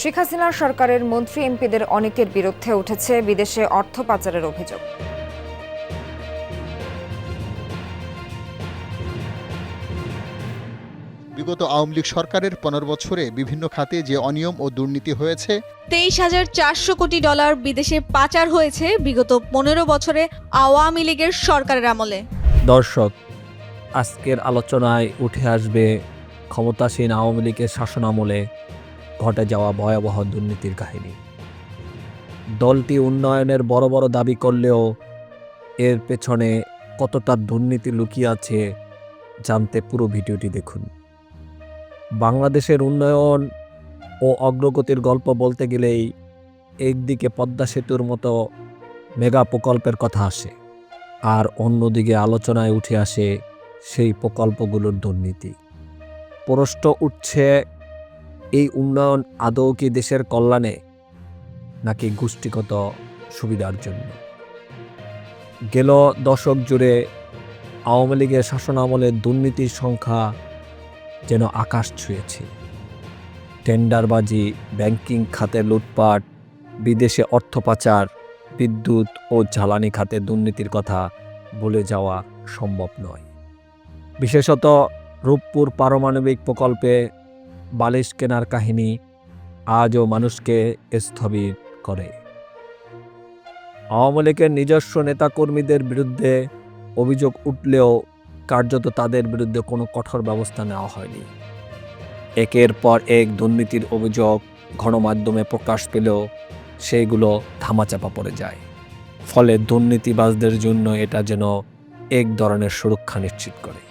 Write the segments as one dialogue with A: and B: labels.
A: শেখ হাসিনার সরকারের মন্ত্রী এমপিদের অনেকের বিরুদ্ধে উঠেছে বিদেশে অর্থ পাচারের অভিযোগ।
B: বিগত আওয়ামী লীগ সরকারের পনেরো বছরে বিভিন্ন খাতে যে অনিয়ম ও দুর্নীতি হয়েছে
C: তেইশ হাজার চারশো কোটি ডলার বিদেশে পাচার হয়েছে বিগত পনেরো বছরে আওয়ামী লীগের সরকারের আমলে।
D: দর্শক আজকের আলোচনায় উঠে আসবে ক্ষমতাসীন আওয়ামী লীগের শাসনামলে ঘটে যাওয়া ভয়াবহ দুর্নীতির কাহিনী। দলটি উন্নয়নের বড় বড় দাবি করলেও এর পেছনে কতটা দুর্নীতি লুকিয়ে আছে জানতে পুরো ভিডিওটি দেখুন। বাংলাদেশের উন্নয়ন ও অগ্রগতির গল্প বলতে গেলেই একদিকে পদ্মা সেতুর মতো মেগা প্রকল্পের কথা আসে, আর অন্যদিকে আলোচনায় উঠে আসে সেই প্রকল্পগুলোর দুর্নীতি। প্রশ্ন উঠছে এই উন্নয়ন আদৌ কি দেশের কল্যাণে নাকি গোষ্ঠীগত সুবিধার জন্য? গেল দশক জুড়ে আওয়ামী লীগের শাসনামলে দুর্নীতির সংখ্যা যেন আকাশ ছুঁয়েছে। টেন্ডারবাজি, ব্যাংকিং খাতে লুটপাট, বিদেশে অর্থ পাচার, বিদ্যুৎ ও জ্বালানি খাতে দুর্নীতির কথা বলে যাওয়া সম্ভব নয়। বিশেষত রূপপুর পারমাণবিক প্রকল্পে বালিশ কেনার কাহিনী আজও মানুষকে স্থবির করে। আওয়ামী লীগের নিজস্ব নেতাকর্মীদের বিরুদ্ধে অভিযোগ উঠলেও কার্যত তাদের বিরুদ্ধে কোনো কঠোর ব্যবস্থা নেওয়া হয়নি। একের পর এক দুর্নীতির অভিযোগ গণমাধ্যমে প্রকাশ পেলেও সেইগুলো ধামাচাপা পড়ে যায়। ফলে দুর্নীতিবাজদের জন্য এটা যেন এক ধরনের সুরক্ষা নিশ্চিত করে।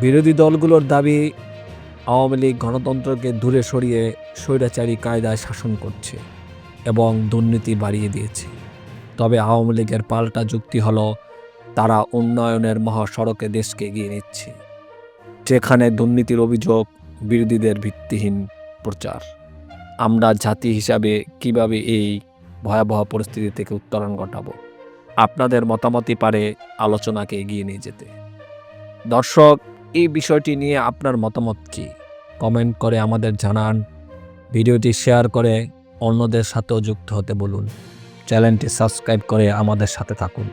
D: বিরোধী দলগুলোর দাবি আওয়ামী লীগ গণতন্ত্রকে দূরে সরিয়ে স্বৈরাচারী কায়দায় শাসন করছে এবং দুর্নীতি বাড়িয়ে দিয়েছে। তবে আওয়ামী লীগের পাল্টা যুক্তি হলো, তারা উন্নয়নের মহাসড়কে দেশকে এগিয়ে নিচ্ছে, যেখানে দুর্নীতির অভিযোগ বিরোধীদের ভিত্তিহীন প্রচার। আমরা জাতি হিসাবে কীভাবে এই ভয়াবহ পরিস্থিতি থেকে উত্তরণ ঘটাবো? আপনাদের মতামতই পারে আলোচনাকে এগিয়ে নিয়ে যেতে। দর্শক এই বিষয়টি নিয়ে আপনার মতামত কি? কমেন্ট করে আমাদের জানান। ভিডিওটি শেয়ার করে অন্যদের সাথেও যুক্ত হতে বলুন। চ্যানেলটি সাবস্ক্রাইব করে আমাদের সাথে থাকুন।